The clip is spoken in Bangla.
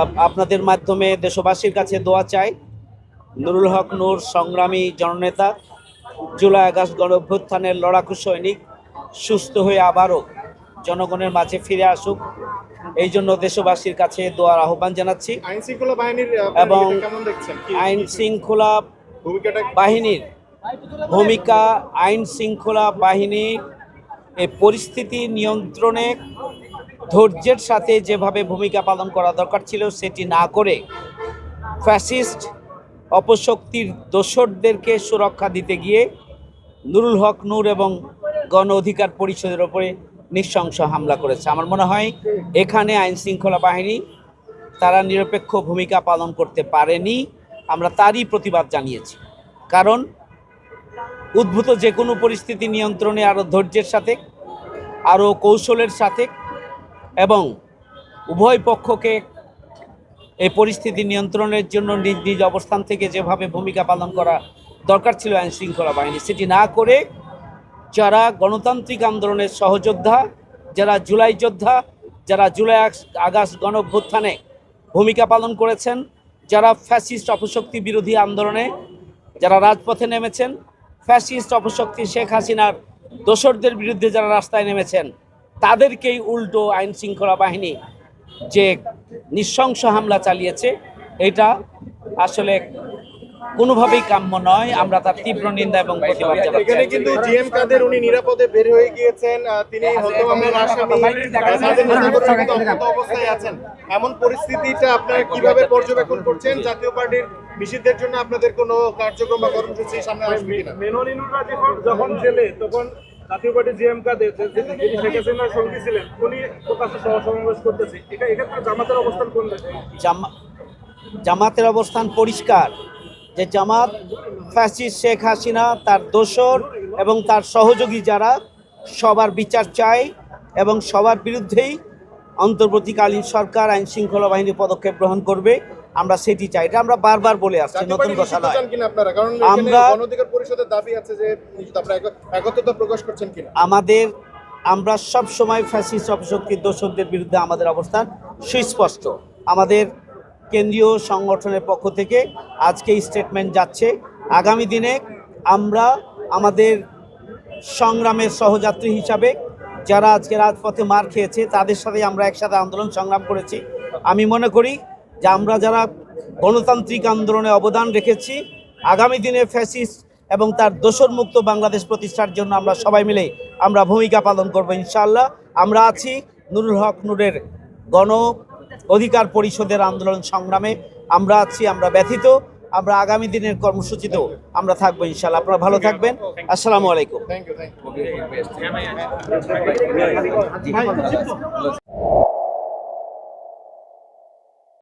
আপ- আপনাদের মাধ্যমে দেশবাসীর কাছে দোয়া চাই। নুরুল হক নূর সংগ্রামী জননেতা জুলাই আগস্ট গণ অভ্যুত্থানের লড়াকু সৈনিক সুস্থ হয়ে আবারও জনগণের মাঝে ফিরে আসুক। এই জন্য দেশবাসীর কাছে দোয়ার আহ্বান জানাচ্ছি। আইন শৃঙ্খলা বাহিনীর এবং আইন শৃঙ্খলা বাহিনীর ভূমিকা আইন শৃঙ্খলা বাহিনী এই পরিস্থিতি নিয়ন্ত্রণে ধৈর্যের সাথে যেভাবে ভূমিকা পালন করা দরকার ছিল, সেটি না করে ফ্যাসিস্ট অপশক্তির দোসরদেরকে সুরক্ষা দিতে গিয়ে নুরুল হক নূর এবং গণ অধিকার পরিষদের ওপরে নৃশংস হামলা করেছে। আমার মনে হয় এখানে আইন শৃঙ্খলা বাহিনী তারা নিরপেক্ষ ভূমিকা পালন করতে পারেনি, আমরা তারই প্রতিবাদ জানিয়েছি। কারণ উদ্ভূত যে কোনো পরিস্থিতি নিয়ন্ত্রণে আরও ধৈর্যের সাথে আরও কৌশলের সাথে এবং উভয় পক্ষকে এই পরিস্থিতি নিয়ন্ত্রণের জন্য নিজ নিজ অবস্থান থেকে যেভাবে ভূমিকা পালন করা দরকার ছিল আইন শৃঙ্খলা বাহিনী, সেটি না করে যারা গণতান্ত্রিক আন্দোলনের সহযোদ্ধা, যারা জুলাই যোদ্ধা, যারা জুলাই আগ- আগস্ট গণ অভ্যুত্থানে ভূমিকা পালন করেছেন, যারা ফ্যাসিস্ট অপশক্তি বিরোধী আন্দোলনে যারা রাজপথে নেমেছেন, ফ্যাসিস্ট অপশক্তি শেখ হাসিনার দোসরদের বিরুদ্ধে যারা রাস্তায় নেমেছেন তাদেরকেই উল্টো আইন শৃঙ্খলা বাহিনী যে নৃশংস হামলা চালিয়েছে এটা আসলে কোনোভাবেই কাম্য নয়। আমরা তার তীব্র নিন্দা এবং প্রতিবাদ এখানে কিন্তু জিএম কাদের উনি নিরাপদে বের হয়ে গিয়েছেন তিনি আসামি তাদের নেতাকর্মীরা কিন্তু অক্ষত অবস্থায় আছেন। এমন পরিস্থিতিটা আপনারা কীভাবে পর্যবেক্ষণ করছেন? জাতীয় পার্টির নিষিদ্ধের জন্য আপনাদের কোনো কার্যক্রম বা কর্মসূচি সামনে আসবে কিনা? মেনলিনুরা যখন যখন জেলে তখন জাতীয় পার্টি কাদের যিনি শেখ হাসিনার সঙ্গী ছিলেন, উনি করতেছে। এটা এক্ষেত্রে জামাতের অবস্থান কোন জামা জামাতের অবস্থান পরিষ্কার, যে জামাত ফ্যাসিস্ট শেখ হাসিনা, তার দোসর এবং তার সহযোগী যারা, সবার বিচার চায় এবং সবার বিরুদ্ধেই অন্তর্বর্তীকালীন সরকার আইন শৃঙ্খলা বাহিনী পদক্ষেপ গ্রহণ করবে। আমরা সেটি চাই। এটা আমরা বারবার বলে আসছি নতুন কথা নয় আপনারা? কারণ আমরা- পরিষদের দাবি আছে যে। একত্রতা প্রকাশ করছেন কিনা? আমাদের আমরা সব সময় ফ্যাসিস্ট অপশক্তির দোষকদের বিরুদ্ধে আমাদের অবস্থান সুস্পষ্ট। আমাদের কেন্দ্রীয় সংগঠনের পক্ষ থেকে আজকে স্টেটমেন্ট যাচ্ছে। আগামী দিনে আমরা আমাদের সংগ্রামের সহযাত্রী হিসাবে যারা আজকে রাজপথে মার খেয়েছে তাদের সাথে আমরা একসাথে আন্দোলন সংগ্রাম করেছি। আমি মনে করি যে আমরা যারা গণতান্ত্রিক আন্দোলনে অবদান রেখেছি আগামী দিনে ফ্যাসিস্ট এবং তার দোষর মুক্ত বাংলাদেশ প্রতিষ্ঠার জন্য আমরা সবাই মিলে আমরা ভূমিকা পালন করব ইনশাল্লাহ আমরা আছি নুরুল হক নূরের গণ অধিকার পরিষদের আন্দোলন সংগ্রামে। আমরা আছি আমরা ব্যথিত আমরা আগামী দিনের কর্মসূচিতেও আমরা থাকব ইনশাল্লাহ আপনারা ভালো থাকবেন। আসসালামু আলাইকুম।